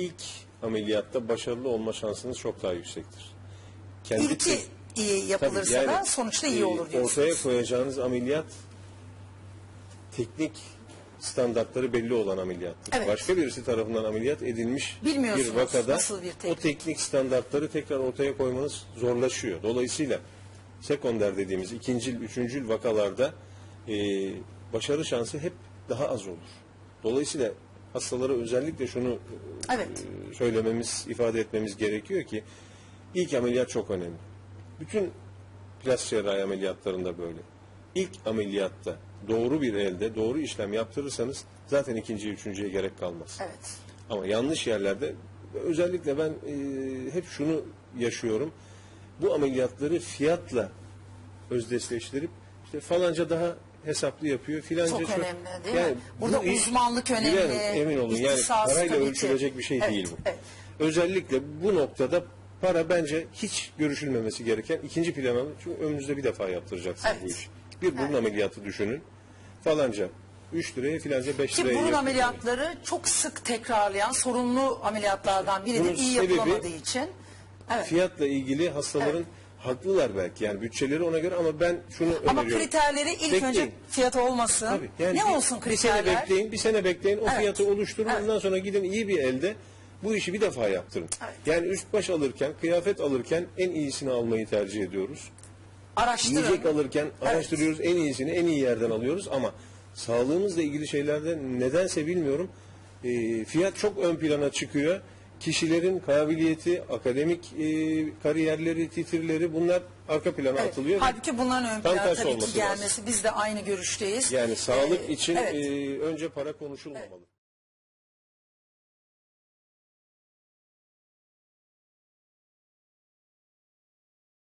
ilk ameliyatta başarılı olma şansınız çok daha yüksektir. Kendi İlki iyi yapılırsa Tabii, da yani, sonuçta iyi e, olur diyorsunuz. Ortaya koyacağınız ameliyat teknik standartları belli olan ameliyattır. Evet. Başka birisi tarafından ameliyat edilmiş bir vakada bir teknik. o teknik standartları tekrar ortaya koymanız zorlaşıyor. Dolayısıyla sekonder dediğimiz ikincil, üçüncül vakalarda e, başarı şansı hep daha az olur. Dolayısıyla hastalara özellikle şunu Evet. e, söylememiz, ifade etmemiz gerekiyor ki ilk ameliyat çok önemli. Bütün plastik cerrahi ameliyatlarında böyle. İlk ameliyatta doğru bir elde doğru işlem yaptırırsanız zaten ikinciye, üçüncüye gerek kalmaz. Evet. Ama yanlış yerlerde özellikle ben e, hep şunu yaşıyorum. Bu ameliyatları fiyatla özdeşleştirip işte falanca daha hesaplı yapıyor. Filanca Çok önemli, değil mi? bu Burada iş- uzmanlık önemli, Bilerim, emin olun yani ihtisas, parayla ölçülecek bir şey Evet, değil bu. evet. Özellikle bu noktada para bence hiç görüşülmemesi gereken ikinci plana çünkü ömrünüzde bir defa yaptıracaksınız Evet. bu işi. Bir burun ameliyatı düşünün. Falanca 3 liraya filanca 5 Ki liraya burun yapıyor. ameliyatları çok sık tekrarlayan sorunlu ameliyatlardan biridir. Bunun iyi sebebi- yapılamadığı için. Evet. Fiyatla ilgili hastaların haklılar belki yani bütçeleri ona göre ama ben şunu Ama öneriyorum. kriterleri ilk Bekleyin. önce fiyatı olmasın. Tabii, yani ne bir- olsun Bir sene kriterler? bekleyin, bir sene bekleyin. O Evet. fiyatı oluşturun. Evet. Ondan sonra gidin iyi bir elde bu işi bir defa yaptırın. Evet. Yani üst baş alırken, kıyafet alırken en iyisini almayı tercih ediyoruz. Araştırın. Yiyecek alırken araştırıyoruz. En iyisini en iyi yerden alıyoruz ama sağlığımızla ilgili şeylerde nedense bilmiyorum. e, fiyat çok ön plana çıkıyor. Kişilerin kabiliyeti, akademik e, kariyerleri, titirleri bunlar arka plana Evet. atılıyor. Halbuki bunların ön plana tabii ki gelmesi. lazım. Biz de aynı görüşteyiz. Yani sağlık Ee, için evet. e, önce para konuşulmamalı.